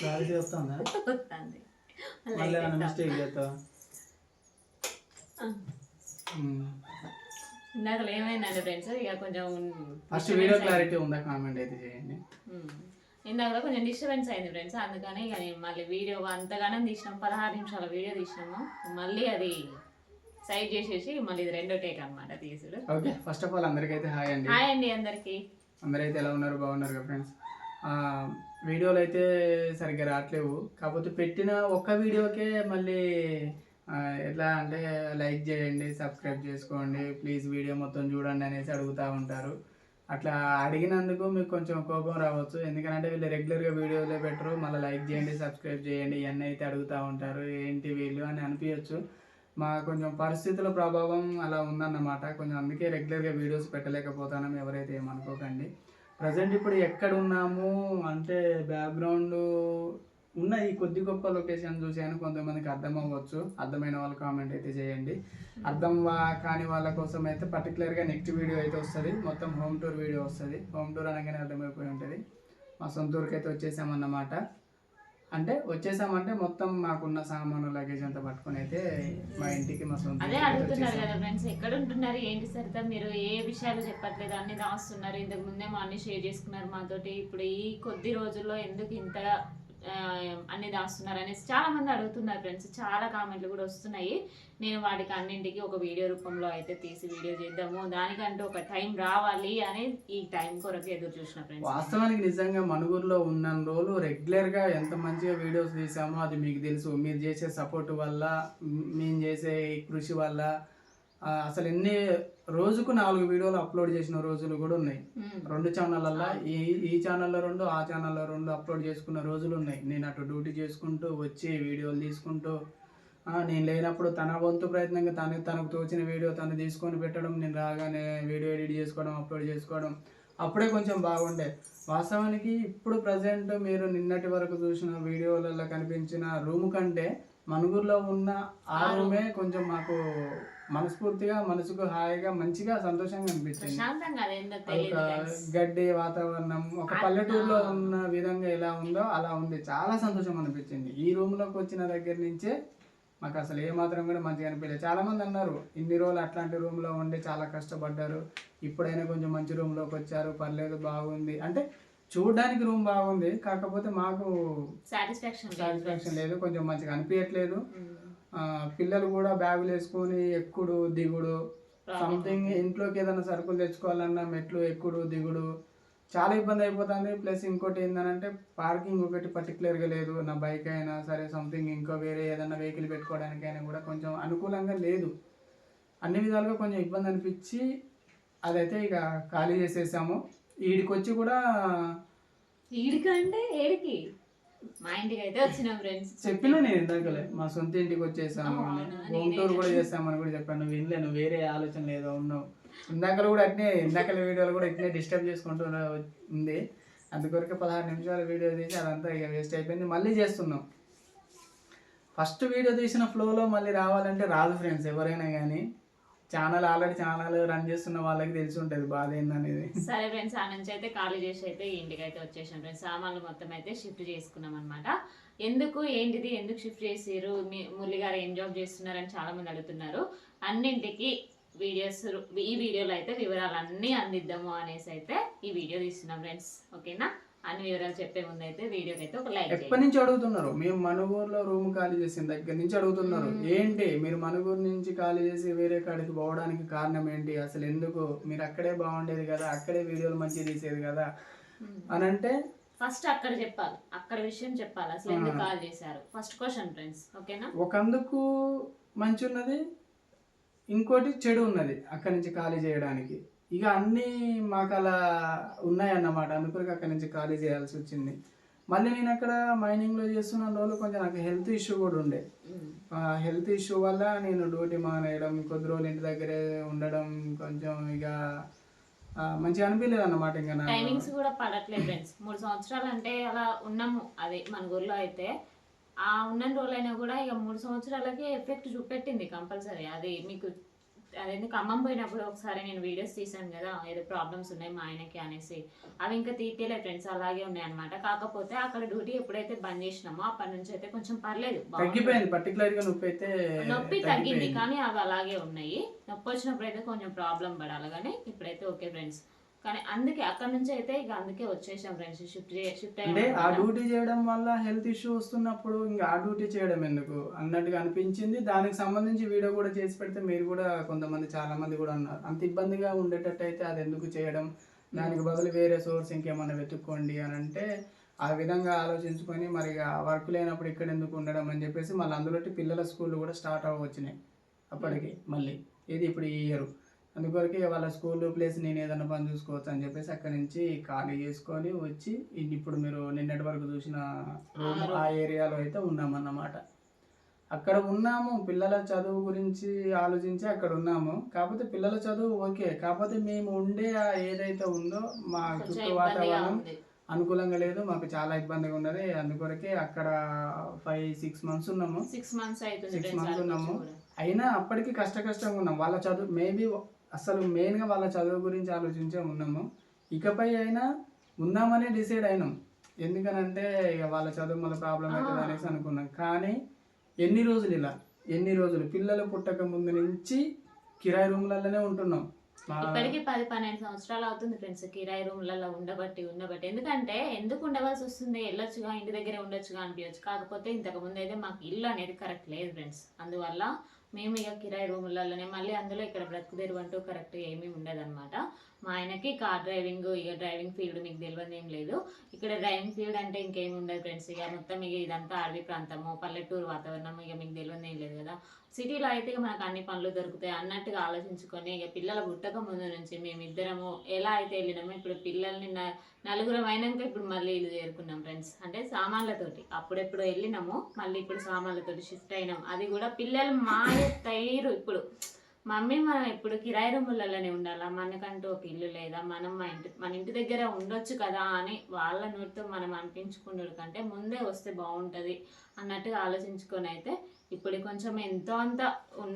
Clarity వస్తుందా వస్తుంది. మళ్ళీ ఏమైనా మిస్టేక్ చేస్తావా? ఇందాక ఏమైందండి ఫ్రెండ్స్ ఇక కొంచెం ఫస్ట్ వీడియో క్లారిటీ ఉందా? కామెంట్ అయితే చేయండి. ఇందాక కొంచెం డిస్టర్బెన్స్ అయింది ఫ్రెండ్స్ అందుకని ఇక నేను మళ్ళీ వీడియో అంతగానం తీసినాం పదహారు నిమిషాల వీడియో తీసినాము. మళ్ళీ అది సైడ్ చేసేసి మళ్ళీ ఇది రెండో టేక్ అనమాట తీసుడు. ఓకే ఫస్ట్ ఆఫ్ ఆల్ అందరికైతే హాయ్ అండి. హాయ్ అండి అందరికి. అందరైతే ఎలా ఉన్నారు? బాగున్నారు ఫ్రెండ్స్ వీడియోలు అయితే సరిగ్గా రావట్లేవు. కాకపోతే పెట్టిన ఒక్క వీడియోకే మళ్ళీ ఎట్లా అంటే లైక్ చేయండి సబ్స్క్రైబ్ చేసుకోండి ప్లీజ్ వీడియో మొత్తం చూడండి అనేసి అడుగుతూ ఉంటారు. అట్లా అడిగినందుకు మీకు కొంచెం కోపం రావచ్చు. ఎందుకంటే వీళ్ళు రెగ్యులర్గా వీడియోలే పెట్టరు. మళ్ళీ లైక్ చేయండి సబ్స్క్రైబ్ చేయండి ఇవన్నీ అయితే అడుగుతూ ఉంటారు. ఏంటి వీళ్ళు అని అనిపించచ్చు మా కొంచెం పరిస్థితుల ప్రభావం అలా ఉందన్నమాట. కొంచెం అందుకే రెగ్యులర్గా వీడియోస్ పెట్టలేకపోతాను. ఎవరైతే ఏమనుకోకండి. ప్రజెంట్ ఇప్పుడు ఎక్కడ ఉన్నాము అంటే బ్యాక్గ్రౌండ్ ఉన్న ఈ కొద్ది గొప్ప లొకేషన్ చూసాను కొంతమందికి అర్థం అవ్వచ్చు అర్థమైన వాళ్ళు కామెంట్ అయితే చేయండి. అర్థం కాని వాళ్ళ కోసం అయితే పర్టికులర్గా నెక్స్ట్ వీడియో అయితే వస్తుంది. మొత్తం హోమ్ టూర్ వీడియో వస్తుంది. హోమ్ టూర్ అనగానే అర్థమైపోయి ఉంటుంది. మా సొంత ఊరికి అయితే వచ్చేసామన్నమాట. అంటే వచ్చేసామంటే మొత్తం మాకున్న సామాను లగేజ్ అంతా పట్టుకొని అయితే మా ఇంటికి మా సొంత అదే అడుగుతున్నారు. కదా ఫ్రెండ్స్ ఎక్కడ ఉంటున్నారు ఏంటి సరిత? మీరు ఏ విషయాలు చెప్పట్లేదు అన్ని రాస్తున్నారు. ఇంతకు ముందే మా అన్ని షేర్ చేసుకున్నారు మాతోటి. ఇప్పుడు ఈ కొద్ది రోజుల్లో ఎందుకు ఇంతగా ఆ, అన్ని దాస్తున్నారు అనేసి చాలా మంది అడుగుతున్నారు ఫ్రెండ్స్. చాలా కామెంట్లు కూడా వస్తున్నాయి. నేను వాటికి అన్నింటికి ఒక వీడియో రూపంలో అయితే తీసి వీడియో చేద్దాము. దానికంటూ ఒక టైం రావాలి అని ఈ టైం కొరకు ఎదురు చూసిన ఫ్రెండ్స్. వాస్తవానికి నిజంగా మనుగురులో ఉన్న రోజులు రెగ్యులర్గా ఎంత మంచిగా వీడియోస్ తీసామో అది మీకు తెలుసు. మీరు చేసే సపోర్ట్ వల్ల మేము చేసే కృషి వల్ల అసలు ఎన్ని రోజుకు నాలుగు వీడియోలు అప్లోడ్ చేసిన రోజులు కూడా ఉన్నాయి. రెండు ఛానళ్ళల్లో ఈ ఈ ఛానల్లో రెండు ఆ ఛానల్లో రెండు అప్లోడ్ చేసుకున్న రోజులు ఉన్నాయి. నేను అటు డ్యూటీ చేసుకుంటూ వచ్చి వీడియోలు తీసుకుంటూ నేను లేనప్పుడు తన వంతు ప్రయత్నంగా తను తనకు తోచిన వీడియో తను తీసుకొని పెట్టడం నేను రాగానే వీడియో ఎడిట్ చేసుకోవడం అప్లోడ్ చేసుకోవడం అప్పుడే కొంచెం బాగుండే. వాస్తవానికి ఇప్పుడు ప్రజెంట్ మీరు నిన్నటి వరకు చూసిన వీడియోలలో కనిపించిన రూమ్ కంటే మనుగురులో ఉన్న ఆ రూమే. కొంచెం మాకు మనస్ఫూర్తిగా మనసుకు హాయిగా మంచిగా సంతోషంగా అనిపించింది. ఒక. గడ్డి వాతావరణం ఒక పల్లెటూరులో ఉన్న విధంగా ఎలా ఉందో అలా ఉంది. చాలా సంతోషం అనిపించింది. ఈ రూమ్లోకి వచ్చిన దగ్గర నుంచే మాకు అసలు ఏ మాత్రం కూడా మంచిగా అనిపించలేదు. చాలా మంది అన్నారు ఇన్ని రోజులు అట్లాంటి రూమ్లో ఉండి చాలా కష్టపడ్డారు. ఇప్పుడైనా కొంచెం మంచి రూమ్లోకి వచ్చారు. పర్లేదు బాగుంది. అంటే చూడడానికి రూమ్ బాగుంది. కాకపోతే మాకు సాటిస్ఫాక్షన్ సాటిస్ఫాక్షన్ లేదు. కొంచెం మంచిగా అనిపించట్లేదు. ఆ, పిల్లలు కూడా బ్యాగులు వేసుకొని ఎక్కుడు దిగుడు. సంథింగ్ ఇంట్లోకి ఏదైనా సరుకులు తెచ్చుకోవాలన్నా మెట్లు ఎక్కుడు దిగుడు. చాలా ఇబ్బంది అయిపోతుంది. ప్లస్ ఇంకోటి ఏంటంటే పార్కింగ్ ఒకటి పర్టికులర్గా లేదు. నా బైక్ అయినా సరే సంథింగ్ ఇంకో వేరే ఏదైనా వెహికల్ పెట్టుకోవడానికైనా కూడా కొంచెం అనుకూలంగా లేదు. అన్ని విధాలుగా కొంచెం ఇబ్బంది అనిపించి అదైతే ఇక ఖాళీ చేసేసాము. ఈడికి వచ్చి కూడా ఈడికంటే ఏడికి? మా ఇంటికి అయితే వచ్చినాం ఫ్రెండ్స్ చెప్పిన నేను ఇందాకలే మా సొంత ఇంటికి వచ్చేసాము? హోమ్ టూర్ కూడా చేస్తామని కూడా చెప్పాను నువ్వు వినలే నువ్వు వేరే ఆలోచన ఏదో ఉన్నావు. ఇందాకలు కూడా అట్నే ఇందాకల వీడియోలు కూడా ఇట్నే డిస్టర్బ్ చేసుకుంటూ ఉంది. అందుకొరకే పదహారు నిమిషాల వీడియో తీసి అదంతా ఇక వేస్ట్ అయిపోయింది మళ్ళీ చేస్తున్నాం. ఫస్ట్ వీడియో తీసిన ఫ్లోలో మళ్ళీ రావాలంటే రాదు ఫ్రెండ్స్ ఎవరైనా కానీ ఛానల్ ఆల్రెడీ ఛానల్ రన్ చేస్తున్న వాళ్ళకి తెలిసి ఉంటుంది బాధ ఏందనేది. సరే ఫ్రెండ్స్ ఆ నుంచి అయితే ఖాళీ చేసి అయితే ఇంటికి అయితే వచ్చేసాం ఫ్రెండ్స్. సామాన్లు మొత్తం అయితే షిఫ్ట్ చేసుకున్నాం అనమాట ఎందుకు ఏంటిది ఎందుకు షిఫ్ట్ చేసారు మీ మురళి గారు ఏం జాబ్ చేస్తున్నారని చాలా మంది అడుగుతున్నారు. అన్నింటికి వీడియోస్ ఈ వీడియోలో అయితే వివరాలు అన్నీ అందిద్దాము అనేసి అయితే ఈ వీడియో తీస్తున్నాం ఫ్రెండ్స్. ఓకేనా? అన్ని వివరాలు చెప్పే ముందు అయితే వీడియోకి అయితే ఒక లైక్ ఎప్పటి నుంచి అడుగుతున్నారు? మేము మనుగూరులో రూమ్ ఖాళీ చేసిన దగ్గర నుంచి అడుగుతున్నారు. ఏంటి? మీరు మనుగూరు నుంచి ఖాళీ చేసి వేరే కాడికి పోవడానికి కారణం ఏంటి? అసలు ఎందుకు? మీరు అక్కడే బాగుండేది కదా అక్కడే వీడియోలు మంచిగా తీసేది కదా? అని అంటే? ఫస్ట్ అక్కడ చెప్పాలి. అక్కడ విషయం చెప్పాలి. అసలు ఎందుకు కాల్ చేశారు? ఫస్ట్ క్వశ్చన్ ఫ్రెండ్స్ ఓకేనా? ఒకందుకు మంచి ఉన్నది ఇంకోటి చెడు ఉన్నది అక్కడి నుంచి ఖాళీ చేయడానికి. ఇక అన్నీ మాకు అలా ఉన్నాయన్నమాట. అందుకొరకు అక్కడి నుంచి ఖాళీ చేయాల్సి వచ్చింది. మళ్ళీ నేను అక్కడ మైనింగ్లో చేస్తున్న రోజులు కొంచెం నాకు హెల్త్ ఇష్యూ కూడా ఉండే. ఆ హెల్త్ ఇష్యూ వల్ల నేను డ్యూటీ మానేయడం కొద్ది రోజులు ఇంటి దగ్గరే ఉండడం కొంచెం ఇక మంచిగా అనిపించలేదు అన్నమాట ఇంకా టైమింగ్స్ కూడా పడట్లేదు ఫ్రెండ్స్ మూడు సంవత్సరాలు అంటే అలా ఉన్నాము. అదే మన ఊర్లో అయితే ఆ ఉన్న రోజులైనా కూడా ఇక మూడు సంవత్సరాలకి ఎఫెక్ట్ చూపెట్టింది కంపల్సరీ. అది మీకు అదే ఖమ్మం పోయినప్పుడు ఒకసారి నేను వీడియోస్ తీసాను కదా ఏదో ప్రాబ్లమ్స్ ఉన్నాయి మా ఆయనకి అనేసి. అవి ఇంకా తీయలే ఫ్రెండ్స్ అలాగే ఉన్నాయి అనమాట కాకపోతే అక్కడ డ్యూటీ ఎప్పుడైతే బంద్ చేసినామో అప్పటి నుంచి అయితే కొంచెం పర్లేదు. బాగుంది. తగ్గిపోయింది పర్టికులర్గా నొప్పి అయితే నొప్పి తగ్గింది. కానీ అవి అలాగే ఉన్నాయి. నొప్పి వచ్చినప్పుడు అయితే కొంచెం ప్రాబ్లం పడాలి కానీ ఇప్పుడైతే ఓకే ఫ్రెండ్స్ కానీ అందుకే అక్కడ నుంచి అయితే ఇక అందుకే వచ్చేసాం ఫ్రెండ్స్ షిఫ్ట్ షిఫ్ట్ అంటే ఆ డ్యూటీ చేయడం వల్ల హెల్త్ ఇష్యూ వస్తున్నప్పుడు ఇంకా ఆ డ్యూటీ చేయడం ఎందుకు? అన్నట్టుగా అనిపించింది. దానికి సంబంధించి వీడియో కూడా చేసి పెడితే మీరు కూడా కొంతమంది చాలా మంది కూడా అన్నారు అంత ఇబ్బందిగా ఉండేటట్టు అయితే అది ఎందుకు చేయడం? దానికి బదులు వేరే సోర్స్ ఇంకేమన్నా వెతుక్కోండి అని అంటే ఆ విధంగా ఆలోచించుకొని మరి వర్క్ లేనప్పుడు ఇక్కడ ఎందుకు ఉండడం అని చెప్పేసి మళ్ళీ అందులో పిల్లల స్కూల్ కూడా స్టార్ట్ అవ్వచ్చినాయి అప్పటికి మళ్ళీ. ఇది ఇప్పుడు ఈ ఇయర్ అందుకొరకే వాళ్ళ స్కూల్ ప్లేస్ నేను ఏదైనా పని చూసుకోవచ్చు అని చెప్పేసి అక్కడి నుంచి ఖాళీ చేసుకొని వచ్చి ఇప్పుడు మీరు నిన్నటి వరకు చూసిన room ఆ ఏరియాలో అయితే ఉన్నామన్నమాట. అక్కడ ఉన్నాము పిల్లల చదువు గురించి ఆలోచించి అక్కడ ఉన్నాము. కాకపోతే పిల్లల చదువు ఓకే కాకపోతే మేము ఉండే ఆ ఏదైతే ఉందో మా చుట్టూ వాతావరణం అనుకూలంగా లేదు మాకు చాలా ఇబ్బందిగా ఉన్నది. అందుకొరకే అక్కడ ఫైవ్ సిక్స్ మంత్స్ ఉన్నాము. సిక్స్ మంత్స్ months అక్కడికి ఉన్నాము. అయినా అప్పటికి కష్ట కష్టంగా ఉన్నాం. వాళ్ళ చదువు మేబీ అసలు మెయిన్గా వాళ్ళ చదువు గురించి ఆలోచించే ఉన్నాము. ఇకపై అయినా ఉందామని డిసైడ్ అయినాం. ఎందుకనంటే ఇక వాళ్ళ చదువు మళ్ళీ ప్రాబ్లం అవుతుంది అనేసి అనుకున్నాం. కానీ ఎన్ని రోజులు ఇలా? ఎన్ని రోజులు? పిల్లలు పుట్టక ముందు నుంచి కిరాయి రూమ్లలోనే ఉంటున్నాం. ఇప్పటికి పది పన్నెండు సంవత్సరాలు అవుతుంది ఫ్రెండ్స్. కిరాయి రూమ్లలో ఉండబట్టి ఉండబట్టి. ఎందుకంటే ఎందుకు ఉండవలసి వస్తుంది? వెళ్ళొచ్చుగా ఇంటి దగ్గరే ఉండొచ్చుగా అనిపించచ్చు కాకపోతే ఇంతకు ముందు అయితే మాకు ఇల్లు అనేది కరెక్ట్ లేదు ఫ్రెండ్స్. అందువల్ల మేము ఇక కిరాయి రూములలోనే మళ్ళీ అందులో ఇక్కడ బ్రతుకుదేరు అంటూ కరెక్ట్ ఏమీ ఉండదన్నమాట. మా ఆయనకి కార్ డ్రైవింగ్ ఇక డ్రైవింగ్ ఫీల్డ్ మీకు తెలియదు ఏం లేదు. ఇక్కడ డ్రైవింగ్ ఫీల్డ్ అంటే ఇంకేమి ఉండదు ఫ్రెండ్స్ ఇక మొత్తం ఇక ఇదంతా అడవి ప్రాంతము పల్లెటూరు వాతావరణం ఇక మీకు తెలియదు ఏం లేదు కదా. సిటీలో అయితే ఇక మనకు అన్ని పనులు దొరుకుతాయి. అన్నట్టుగా ఆలోచించుకొని ఇక పిల్లల పుట్టక ముందు నుంచి మేమిద్దరము ఎలా అయితే వెళ్ళినామో ఇప్పుడు పిల్లల్ని నలుగురం అయినాక ఇప్పుడు మళ్ళీ ఇల్లు చేరుకున్నాం ఫ్రెండ్స్ అంటే సామాన్లతోటి. అప్పుడెప్పుడు వెళ్ళినాము మళ్ళీ ఇప్పుడు సామాన్లతోటి షిఫ్ట్ అయినాం. అది కూడా పిల్లలు మాయ తైరు ఇప్పుడు. మమ్మీ మనం ఇప్పుడు కిరాయి రూములలోనే ఉండాలా? మనకంటూ ఒక ఇల్లు లేదా? మనం మా ఇంటి మన ఇంటి దగ్గర ఉండొచ్చు కదా అని వాళ్ళ నోటితో మనం అనిపించుకున్నాడు కంటే ముందే వస్తే బాగుంటుంది అన్నట్టుగా ఆలోచించుకొని అయితే ఇప్పుడు కొంచెం ఎంతో అంత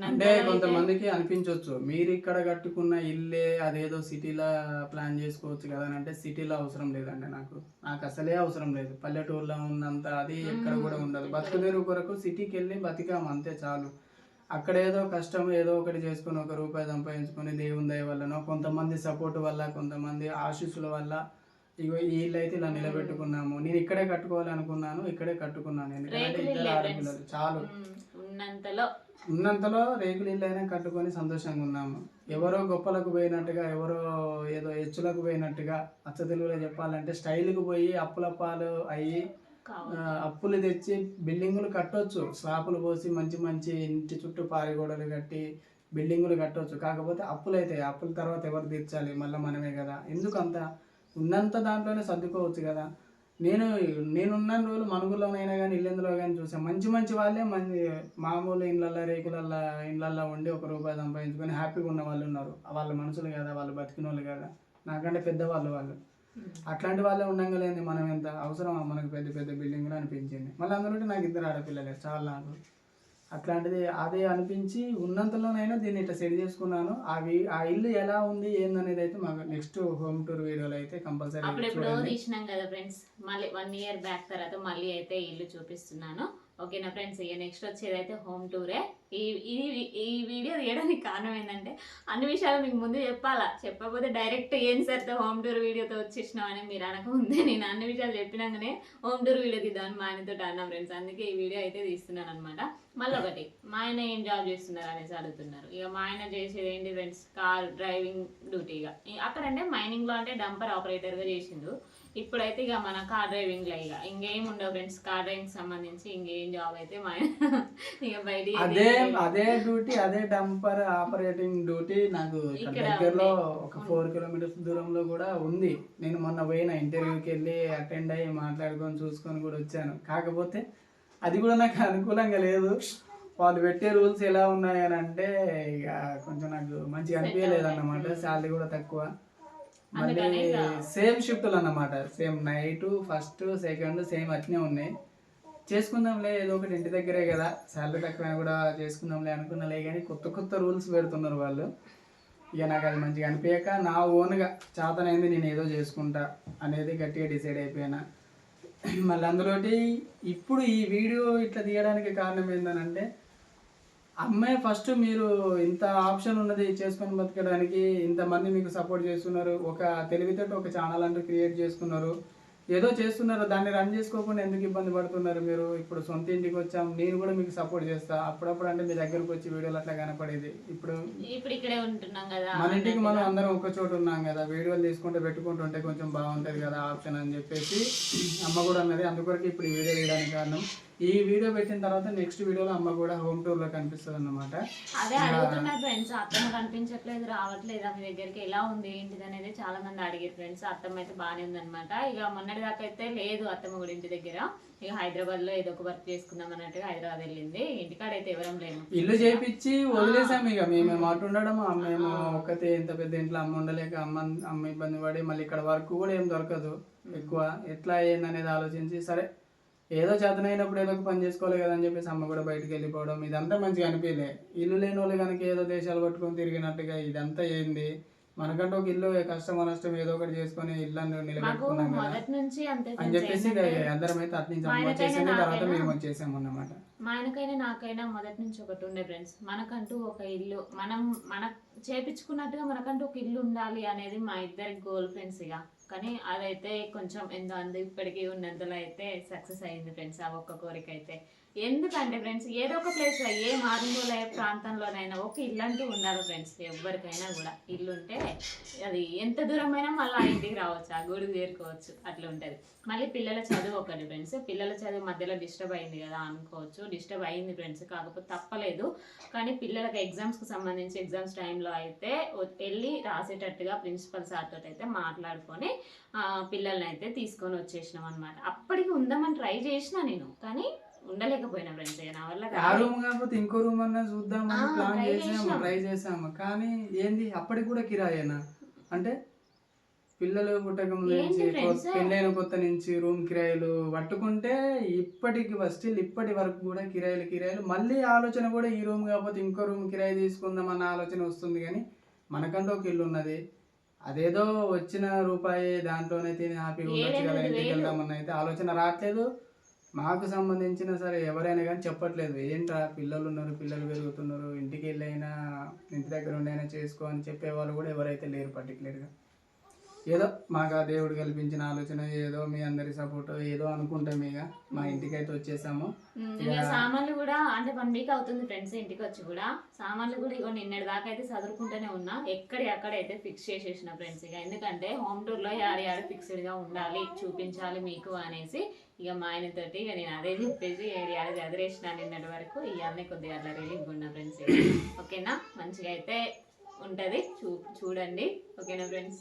అంటే కొంతమందికి అనిపించవచ్చు మీరు ఇక్కడ కట్టుకున్న ఇల్లే అదేదో సిటీలో ప్లాన్ చేసుకోవచ్చు కదా అని అంటే సిటీలో అవసరం లేదండి నాకు. నాకు అసలే అవసరం లేదు. పల్లెటూరులో ఉన్నంత అది ఎక్కడ కూడా ఉండదు. బతుకుదేరు కొరకు సిటీకి వెళ్ళి బతికాము అంతే చాలు. అక్కడ ఏదో కష్టం ఏదో ఒకటి చేసుకొని ఒక రూపాయి సంపాదించుకొని దేవుని దయ వల్లనో కొంతమంది సపోర్ట్ వల్ల కొంతమంది ఆశీస్సుల వల్ల ఇగో ఈ ఇల్లు అయితే ఇలా నిలబెట్టుకున్నాము. నేను ఇక్కడే కట్టుకోవాలనుకున్నాను ఇక్కడే కట్టుకున్నాను ఎందుకంటే ఇద్దరు ఆడపిల్లలు. చాలు. ఉన్నంతలో. ఉన్నంతలో రేకులు ఇల్లు అయినా కట్టుకొని సంతోషంగా ఉన్నాము. ఎవరో గొప్పలకు పోయినట్టుగా ఎవరో ఏదో హెచ్చులకు పోయినట్టుగా అచ్చ తెలుగులో చెప్పాలంటే స్టైల్కి పోయి అప్పుల పాలు అయ్యి అప్పులు తెచ్చి బిల్డింగులు కట్టొచ్చు. స్లాపులు పోసి మంచి మంచి ఇంటి చుట్టూ పారిగోడలు కట్టి బిల్డింగులు కట్టొచ్చు. కాకపోతే అప్పులు అవుతాయి అప్పుల తర్వాత ఎవరు తీర్చాలి? మళ్ళీ మనమే కదా. ఎందుకు అంత ఉన్నంత దాంట్లోనే సర్దుకోవచ్చు కదా. నేను నేనున్న రోజులు మనుగులోనైనా కానీ ఇల్లెందులో కానీ చూసాను మంచి మంచి వాళ్ళే మంచి మామూలు ఇళ్ళల్లో రేకులల్లో ఇళ్ళల్లో ఉండి ఒక రూపాయి సంపాదించుకొని హ్యాపీగా ఉన్న వాళ్ళు ఉన్నారు. వాళ్ళ మనుషులు కదా వాళ్ళు బతికిన వాళ్ళు కదా. నాకంటే పెద్దవాళ్ళు వాళ్ళు. అట్లాంటి వాళ్ళే ఉండంగలేంది మనం ఎంత అవసరమా? మనకు పెద్ద పెద్ద బిల్డింగ్లు అనిపించింది. మళ్ళీ అందులో నాకు ఇద్దరు ఆడపిల్లలే చాలా నాకు. అట్లాంటిది అదే అనిపించి ఉన్నంతలోనైనా దీన్ని ఇట్లా సెట్ చేసుకున్నాను. ఆ వి- ఆ ఇల్లు ఎలా ఉంది ఏందనేది అయితే మాకు నెక్స్ట్ హోమ్ టూర్ వీడియోలో అయితే కంపల్సరీ తీసినాం కదా ఫ్రెండ్స్ మళ్ళీ వన్ ఇయర్ బ్యాక్ తర్వాత మళ్ళీ అయితే ఇల్లు చూపిస్తున్నాను. ఓకేనా ఫ్రెండ్స్ ఇక నెక్స్ట్ వచ్చేది అయితే హోమ్ టూరే ఈ ఈ ఈ వీడియో తీయడానికి కారణం ఏంటంటే అన్ని విషయాలు మీకు ముందు చెప్పాలా? చెప్పకపోతే డైరెక్ట్ ఏం సరితో హోమ్ టూర్ వీడియోతో వచ్చేసినాం అని మీరు అనకముందే నేను అన్ని విషయాలు చెప్పినాకనే హోమ్ టూర్ వీడియో తీద్దామని మా ఆయనతో అన్నా ఫ్రెండ్స్. అందుకే ఈ వీడియో అయితే తీస్తున్నాను అనమాట మళ్ళీ ఒకటి మా ఆయన ఏం జాబ్ చేస్తున్నారు అనేసి అడుగుతున్నారు. ఇక మా ఆయన చేసేది ఏంటి ఫ్రెండ్స్? కార్ డ్రైవింగ్ డ్యూటీగా అక్కడంటే మైనింగ్లో అంటే డంపర్ ఆపరేటర్గా చేసిండు. ఇప్పుడైతే ఇక మన కార్ డ్రైవింగ్లో ఇక. ఇంకేం ఉండవు ఫ్రెండ్స్ కార్ డ్రైవింగ్ సంబంధించి ఇంకేం జాబ్ అయితే మా ఇక బయట అదే అదే డ్యూటీ అదే డంపర్ ఆపరేటింగ్ డ్యూటీ నాకు దగ్గరలో. ఒక ఫోర్ కిలోమీటర్స్ దూరంలో కూడా ఉంది. నేను మొన్న పోయిన ఇంటర్వ్యూకి వెళ్ళి అటెండ్ అయ్యి మాట్లాడుకొని చూసుకొని కూడా వచ్చాను. కాకపోతే అది కూడా నాకు అనుకూలంగా లేదు. వాళ్ళు పెట్టే రూల్స్ ఎలా ఉన్నాయి అని అంటే ఇక కొంచెం నాకు మంచిగా అనిపించలేదు అన్నమాట. శాలరీ కూడా తక్కువ. మళ్ళీ సేమ్ షిఫ్ట్లు అన్నమాట. Same night first second same అట్నే ఉన్నాయి. చేసుకుందాంలే ఏదో ఒకటి ఇంటి దగ్గరే కదా. శాలరీ తక్కువైనా కూడా చేసుకుందాంలే అనుకున్నలే కానీ కొత్త కొత్త రూల్స్ పెడుతున్నారు వాళ్ళు. ఇక నాకు అది మంచిగా అనిపించక నా ఓన్గా చేతనైంది నేను ఏదో చేసుకుంటా అనేది గట్టిగా డిసైడ్ అయిపోయినా. మళ్ళీ అందులోటి ఇప్పుడు ఈ వీడియో ఇట్లా తీయడానికి కారణం ఏంటనంటే అమ్మాయి ఫస్ట్ మీరు ఇంత ఆప్షన్ ఉన్నది చేసుకొని బతకడానికి ఇంతమంది మీకు సపోర్ట్ చేస్తున్నారు ఒక తెలివితోటి ఒక ఛానల్ అంటూ క్రియేట్ చేసుకున్నారు ఏదో చేస్తున్నారు దాన్ని రన్ చేసుకోకుండా ఎందుకు ఇబ్బంది పడుతున్నారు మీరు? ఇప్పుడు సొంత ఇంటికి వచ్చాం నేను కూడా మీకు సపోర్ట్ చేస్తా. అప్పుడప్పుడు అంటే మీ దగ్గరకు వచ్చి వీడియోలు అట్లా కనపడేది. ఇప్పుడు ఇప్పుడు ఇక్కడే ఉంటున్నాం కదా. మన ఇంటికి మనం అందరం ఒక చోట ఉన్నాం కదా. వీడియోలు తీసుకుంటే పెట్టుకుంటుంటే కొంచెం బాగుంటది కదా ఆప్షన్ అని చెప్పేసి. అమ్మ కూడా అన్నది అందుకొరకు ఇప్పుడు ఈ వీడియో తీయడానికి కారణం. ఈ వీడియో పెట్టిన తర్వాత నెక్స్ట్ వీడియోలో అమ్మ కూడా హోమ్ టూర్లో కనిపిస్తుంది అన్నమాట అదే అడుగుతున్నారు ఫ్రెండ్స్ అత్తమ్మ కనిపించట్లేదు రావట్లేదా మీ దగ్గరికి ఎలా ఉంది ఏంటిది అనేది చాలా మంది అడిగారు ఫ్రెండ్స్ అత్తమ్మ అయితే బాగానే ఉందన్నమాట. ఇక మొన్నటి దాకా అయితే లేదు అత్తమ్మ కూడా ఇంటి దగ్గర. ఇక హైదరాబాద్లో ఏదో ఒక వర్క్ చేసుకుందాం అన్నట్టుగా హైదరాబాద్ వెళ్ళింది. ఇంటికాడ అయితే ఎవరం లేము. ఇల్లు చేపించి వదిలేసాం ఇక. మేము అటు ఉండడం మేము ఒక్కతే ఇంత పెద్ద ఇంట్లో అమ్మ ఉండలేక అమ్మ అమ్మ ఇబ్బంది పడి మళ్ళీ ఇక్కడ వర్క్ కూడా ఏం దొరకదు ఎక్కువ. ఎట్లా ఏందనేది ఆలోచించి సరే ఏదో చేతనైనప్పుడు ఏదో ఒక పని చేసుకోవాలి కదా అని చెప్పేసి అమ్మ కూడా బయటికి వెళ్ళిపోవడం ఇదంతా మంచిగా అనిపించలే. ఇల్లు లేని వాళ్ళు కనుక ఏదో దేశాలు పట్టుకొని తిరిగినట్టుగా ఇదంతా ఏంది? మనకంటే ఒక ఇల్లు కష్టం నష్టం ఏదో ఒకటి చేసుకొని ఇల్లు నిలబెట్టుకున్నాం అని చెప్పేసి అందరం అయితే అటు నుంచి మా అమ్మ ఆయనకైనా వచ్చేసింది తర్వాత నాకైనా మేము వచ్చేసాము అన్నమాట. మా ఆయనకైనా నాకైనా మొదటి నుంచి ఒకటి ఉండే ఫ్రెండ్స్. మనకంటూ ఒక ఇల్లు మనం మన చేపించుకున్నట్టుగా మనకంటూ ఒక ఇల్లు ఉండాలి అనేది మా ఇద్దరి గోల్ ఫ్రెండ్స్ ఇక. కానీ అదైతే కొంచెం ఎంతో అంది ఇప్పటికీ ఉన్నంతలో అయితే సక్సెస్ అయింది ఫ్రెండ్స్ ఆ ఒక్క కోరిక అయితే ఎందుకంటే ఫ్రెండ్స్ ఏదో ఒక ప్లేస్లో ఏ మారుమూల ప్రాంతంలోనైనా ఒక ఇల్లు అంటూ ఉండాలి ఫ్రెండ్స్ ఎవరికైనా కూడా. ఇల్లు ఉంటే అది ఎంత దూరమైనా మళ్ళీ ఆ ఇంటికి రావచ్చు ఆ గూడుకు చేరుకోవచ్చు అట్లా ఉంటుంది. మళ్ళీ పిల్లల చదువు ఒకటి ఫ్రెండ్స్ పిల్లల చదువు మధ్యలో డిస్టర్బ్ అయింది కదా అనుకోవచ్చు డిస్టర్బ్ అయింది ఫ్రెండ్స్ కాకపోతే తప్పలేదు. కానీ పిల్లలకి ఎగ్జామ్స్కి సంబంధించి ఎగ్జామ్స్ టైంలో అయితే వెళ్ళి రాసేటట్టుగా ప్రిన్సిపల్ సార్ తోటి అయితే మాట్లాడుకొని పిల్లల్ని అయితే తీసుకొని వచ్చేసినాం అనమాట అప్పటికి ఉందామని ట్రై చేసిన నేను కానీ ఉండలేకపోయినా ఫ్రెండ్స్ నా వల్ల ఆ. రూమ్ కాకపోతే ఇంకో రూమ్ అన్నా చూద్దామని ఆ, ప్లాన్ చేసాము? చేసాం. ట్రై చేసాము? కానీ ఏంది అప్పటికి కూడా కిరాయేనా? అంటే పిల్లలు పుట్టక నుంచి పెళ్ళైన కొత్త నుంచి రూమ్ కిరాయిలు పట్టుకుంటే ఇప్పటికి స్టిల్ ఇప్పటి వరకు కూడా కిరాయిలు కిరాయిలు. మళ్ళీ ఆలోచన కూడా ఈ రూమ్ కాకపోతే ఇంకో రూమ్ కిరాయి తీసుకుందాం అన్న ఆలోచన వస్తుంది కానీ మనకంటూ ఒక ఇల్లు ఉన్నది. అదేదో వచ్చిన రూపాయి దాంట్లోనే తిని హ్యాపీగా ఉండొచ్చు కదా ఇంటికి. వెళ్దామన్న అయితే ఆలోచన రావట్లేదు. మాకు సంబంధించిన సరే ఎవరైనా కానీ చెప్పట్లేదు. ఏంట్రా పిల్లలు ఉన్నారు పిల్లలు పెరుగుతున్నారు ఇంటికి వెళ్ళైనా ఇంటి దగ్గర ఉండైనా చేసుకో అని చెప్పేవాళ్ళు కూడా ఎవరైతే లేరు పర్టికులర్గా ఏదో మాకు ఆ దేవుడు కల్పించిన ఆలోచన ఏదో మీ అందరి సపోర్ట్ ఏదో అనుకుంటాం ఇక. మా ఇంటికి అయితే వచ్చేసాము సామాన్లు కూడా అంటే వన్ వీక్ అవుతుంది ఫ్రెండ్స్ ఇంటికి వచ్చి కూడా. సామాన్లు కూడా ఇగో నిన్నటి దాకా అయితే చదువుకుంటూనే ఉన్నా. ఎక్కడి అక్కడ అయితే ఫిక్స్ చేసేసిన ఫ్రెండ్స్ ఇక. ఎందుకంటే హోమ్ టూర్లో యాడ యాడ ఫిక్స్డ్గా ఉండాలి చూపించాలి మీకు అనేసి ఇక మా ఆయన తోటి ఇక నేను అదే చెప్పేసి ఏడు యాడ చదివేసిన నిన్నటి వరకు. ఇవన్నీ కొద్దిగా అట్లా రిలీఫ్ ఉన్నా ఫ్రెండ్స్ ఓకేనా? మంచిగా అయితే ఉంటది. చూ చూడండి. ఓకేనా ఫ్రెండ్స్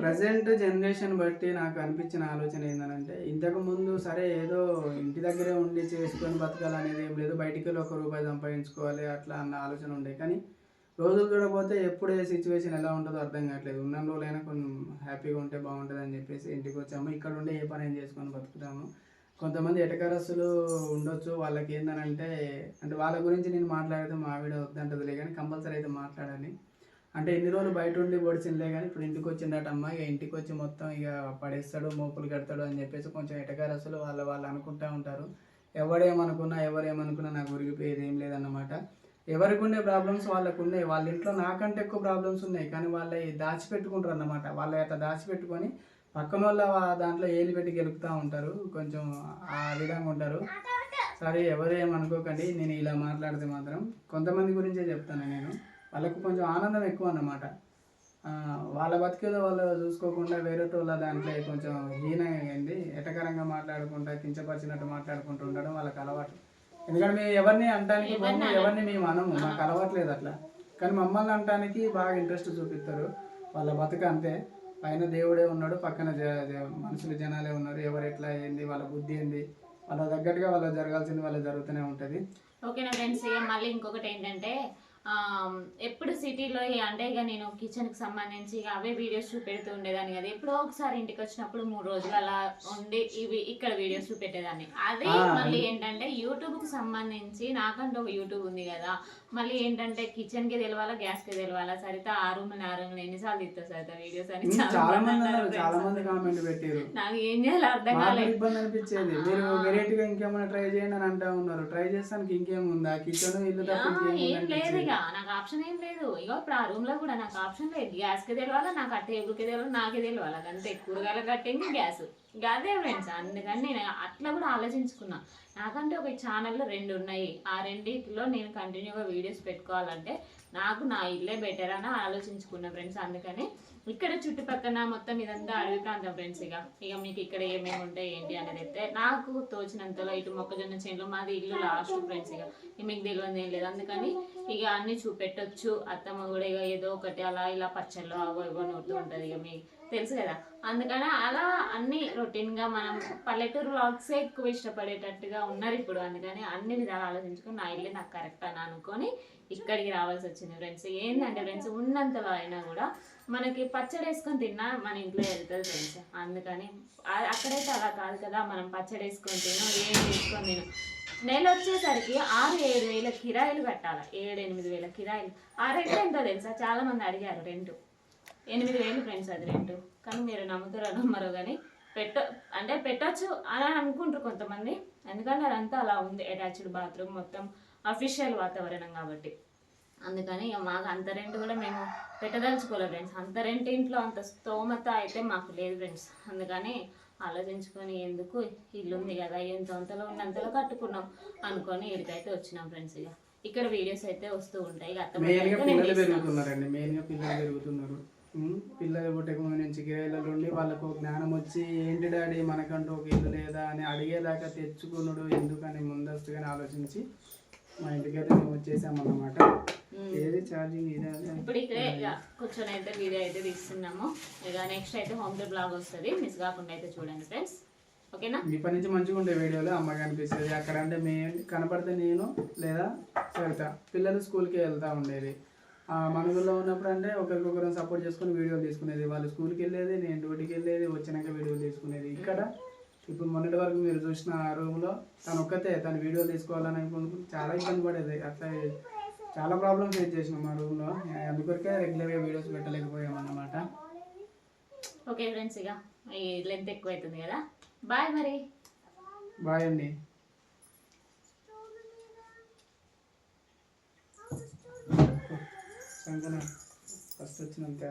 ప్రజెంట్ జనరేషన్ బట్టి నాకు అనిపించిన ఆలోచన ఏంటంటే ఇంతకు ముందు సరే ఏదో ఇంటి దగ్గరే ఉండి చేసుకొని బతకాలనేది ఏం లేదు. బయటికి వెళ్ళి ఒక రూపాయి సంపాదించుకోవాలి అట్లా అన్న ఆలోచన ఉండే. కానీ రోజులు చూడకపోతే ఎప్పుడు ఏ సిచ్యువేషన్ ఎలా ఉంటుందో అర్థం కావట్లేదు. ఉన్న రోజులైనా కొంచెం హ్యాపీగా ఉంటే బాగుంటుంది అని చెప్పేసి ఇంటికి వచ్చాము. ఇక్కడ ఉండే ఏ పని ఏం చేసుకొని బతుకుతాము. కొంతమంది ఎటకరస్తులు ఉండొచ్చు. వాళ్ళకి ఏంటనంటే అంటే వాళ్ళ గురించి నేను మాట్లాడితే మా ఆవిడ వద్దంటదిలే కానీ కంపల్సరీ అయితే మాట్లాడాలి. అంటే ఎన్ని రోజులు బయట ఉండి పొడిచిందిలే కానీ ఇప్పుడు ఇంటికి వచ్చిందట అమ్మ. ఇక ఇంటికి వచ్చి మొత్తం ఇక పడేస్తాడు మోపులు కడతాడు అని చెప్పేసి కొంచెం ఎటకారస్తులు అసలు వాళ్ళు అనుకుంటూ ఉంటారు. ఎవడేమనుకున్నా ఎవరేమనుకున్నా నాకు ఉరిగిపోయేది ఏం లేదన్నమాట. ఎవరికి ఉండే ప్రాబ్లమ్స్ వాళ్ళకు ఉన్నాయి వాళ్ళ ఇంట్లో నాకంటే ఎక్కువ ప్రాబ్లమ్స్ ఉన్నాయి కానీ వాళ్ళ దాచిపెట్టుకుంటారు అన్నమాట వాళ్ళ అట్లా దాచిపెట్టుకొని పక్కన వాళ్ళ దాంట్లో ఏలు పెట్టి గెలుపుతూ ఉంటారు. కొంచెం ఆ విధంగా ఉంటారు. సరే ఎవరేమనుకోకండి. నేను ఇలా మాట్లాడితే మాత్రం కొంతమంది గురించే చెప్తాను నేను. వాళ్ళకు కొంచెం ఆనందం ఎక్కువ అన్నమాట. వాళ్ళ బతికేదో వాళ్ళు చూసుకోకుండా వేరే వాళ్ళ దాంట్లో కొంచెం హీనంగా అయింది ఎటకరంగా మాట్లాడుకుంటా కించపరిచినట్టు మాట్లాడుకుంటూ ఉండడం వాళ్ళకి అలవాటు. ఎందుకంటే మేము ఎవరిని అంటానికి ఎవరిని మేము అనము. మాకు అలవాట్లేదు అట్లా. కానీ మమ్మల్ని అంటానికి బాగా ఇంట్రెస్ట్ చూపిస్తారు. వాళ్ళ బతుక అంతే. పైన దేవుడే ఉన్నాడు పక్కన మనుషులు జనాలే ఉన్నారు. ఎవరు ఎట్లా ఏంది వాళ్ళ బుద్ధి ఏంది వాళ్ళ తగ్గట్టుగా వాళ్ళ జరగాల్సింది వాళ్ళ జరుగుతూనే ఉంటుంది. ఓకేనా ఫ్రెండ్స్ ఇక మళ్ళీ ఇంకొకటి ఏంటంటే ఎప్పుడు సిటీలో అంటే ఇక నేను కిచెన్కి సంబంధించి ఇక అవే వీడియోస్ చూపెడుతూ ఉండేదాన్ని కదా. ఎప్పుడో ఒకసారి ఇంటికి వచ్చినప్పుడు మూడు రోజులు అలా ఉండి ఇవి ఇక్కడ వీడియోస్ చూపెట్టేదాన్ని. అదే. మళ్ళీ ఏంటంటే యూట్యూబ్కి సంబంధించి నాకంటూ ఒక యూట్యూబ్ ఉంది కదా. మళ్ళీ ఏంటంటే కిచెన్కి తెలవాలా గ్యాస్కి తెలవాలా? సరిత ఆ రూమ్ ఆ రూమ్ ఎన్నిసార్లు తీస్తా సరిత? వీడియోస్ అని చాలా మంది అన్నారు చాలా. మంది కామెంట్ పెట్టారు నాకు ఏం చేయాలో అర్థం కాలేదు. ఇబ్బంది అనిపించేది. మీరు వెరైటీగా ఇంకేమైనా ట్రై చేయండి అని అంటా ఉన్నారు. ట్రై చేస్తానికి ఇంకేముందా కిచెన్ ఇల్లు ఏం లేదు. ఇక. నాకు ఆప్షన్ ఏం లేదు. ఇగో ఇప్పుడు ఆ రూమ్లో కూడా నాకు ఆప్షన్ లేదు. గ్యాస్కి తెలియాలా నాకు ఆ టేబుల్కి తెలియాలి నాకే తెలియాలి అంతే. కూరగాయలు కట్టింది గ్యాస్ అదే ఫ్రెండ్స్ అందుకని నేను అట్లా కూడా ఆలోచించుకున్నా. నాకంటే ఒక ఛానల్లో రెండు ఉన్నాయి. ఆ రెండింటిలో నేను కంటిన్యూగా వీడియోస్ పెట్టుకోవాలంటే నాకు నా ఇల్లే బెటర్ అని ఆలోచించుకున్నా ఫ్రెండ్స్ అందుకని ఇక్కడ చుట్టుపక్కల మొత్తం ఇదంతా అడవి ప్రాంతం ఫ్రెండ్స్ ఇక. ఇక మీకు ఇక్కడ ఏమేమి ఉంటాయి ఏంటి అనేది అయితే నాకు తోచినంతలో ఇటు మొక్కజొన్న చేనులు మాది ఇల్లు లాస్ట్ ఫ్రెండ్స్ ఇక. మీకు తెలియదు ఏం లేదు. అందుకని ఇక అన్ని చూపెట్టొచ్చు. అత్తమ్మ కూడా ఇక ఏదో ఒకటి అలా ఇలా పచ్చళ్ళు అవో ఇవో నూరుతూ ఉంటుంది ఇక మీకు తెలుసు కదా. అందుకని అలా అన్ని రొటీన్గా మనం పల్లెటూరు వ్లాగ్సే ఎక్కువ ఇష్టపడేటట్టుగా ఉన్నారు ఇప్పుడు. అందుకని అన్ని విధాలు ఆలోచించుకొని నా ఇల్లు నాకు కరెక్ట్ అని అనుకొని ఇక్కడికి రావాల్సి వచ్చింది ఫ్రెండ్స్ ఏంటంటే ఫ్రెండ్స్ ఉన్నంతలో అయినా కూడా మనకి పచ్చడి వేసుకొని తిన్నా మన ఇంట్లో వెళ్తుంది తెలుసు? అందుకని అక్కడైతే అలా కాదు కదా మనం పచ్చడి వేసుకొని తిను ఏం వేసుకొని తిను నెల వచ్చేసరికి ఆరు ఏడు వేల కిరాయిలు కట్టాలి? ఏడు ఎనిమిది వేల కిరాయిలు. ఆ రెంట్ ఎంతో తెలుసా? చాలా మంది అడిగారు రెంట్ ఎనిమిది వేలు ఫ్రెండ్స్ అది రెంట్ కానీ మీరు నమ్ముతారో నమ్మరు కానీ పెట్ట అంటే పెట్టచ్చు అని అనుకుంటారు కొంతమంది. ఎందుకంటే అదంతా అలా ఉంది అటాచ్డ్ బాత్రూమ్ మొత్తం అఫీషియల్ వాతావరణం కాబట్టి. అందుకని ఇక మాకు అంత రెంట్ కూడా మేము పెట్టదలుచుకోలేదు ఫ్రెండ్స్ అంత రెంట్ ఇంట్లో అంత స్తోమత అయితే మాకు లేదు ఫ్రెండ్స్ అందుకని ఆలోచించుకొని ఎందుకు ఇల్లు ఉంది కదా ఎంత అంతలో ఉన్నంతలో కట్టుకున్నాం అనుకొని ఇక్కడికైతే వచ్చినాం ఫ్రెండ్స్ ఇక. ఇక్కడ వీడియోస్ అయితే వస్తూ ఉంటాయి పిల్లలు తీస్తాను. పెరుగుతున్నారండి మెయిన్గా పిల్లలు పెరుగుతున్నారు. ఉమ్, పిల్లలు పుట్టక ముందు నుంచి కిరాయిలలో ఉండి వాళ్ళకు జ్ఞానం వచ్చి ఏంటి డాడీ మనకంటూ ఒక ఇల్లు లేదా? అని అడిగేదాకా తెచ్చుకున్నాడు ఎందుకని ముందస్తుగానే ఆలోచించి మా ఇంటికైతే మేము వచ్చేసామన్నమాట. ఏది ఛార్జింగ్. ఇప్పుడు ఇక్కడే ఇక కూర్చొని అయితే వీడియో అయితే తీస్తున్నాము. ఇక నెక్స్ట్ అయితే హోమ్ టూర్ బ్లాగ్ వస్తుంది. మిస్ కాకుండా అయితే చూడండి ఫ్రెండ్స్ ఓకేనా? ఇప్పటి నుంచి మంచిగా ఉండే వీడియోలు అమ్మకి అనిపిస్తుంది. అక్కడ అంటే మే కనపడితే నేను లేదా సరిత పిల్లలు స్కూల్కి వెళ్తూ ఉండేది. ఆ మనగుల్లో ఉన్నప్పుడు అంటే ఒకరికొకరు సపోర్ట్ చేసుకుని వీడియోలు తీసుకునేది. వాళ్ళు స్కూల్కి వెళ్ళేది నేను డ్యూటీకి వెళ్ళేది వచ్చినాక వీడియోలు తీసుకునేది. ఇక్కడ ఇప్పుడు మొన్నటి వరకు మీరు చూసిన ఆ రూమ్లో తను ఒక్కతే. తను వీడియోలు తీసుకోవాలని అనుకుంటూ చాలా ఇబ్బంది పడేది. అట్లా చాలా ప్రాబ్లమ్స్ ఫేస్ చేసినాం మా రూమ్లో అందుకొరకే రెగ్యులర్గా వీడియోస్ పెట్టలేకపోయాం అన్నమాట. ఓకే ఫ్రెండ్స్ ఇక ఈ లెంత్ ఎక్కువ అవుతుంది కదా. బాయ్ మరి. బాయ్ అండి. సంకన ఫస్ట్ వచ్చినంత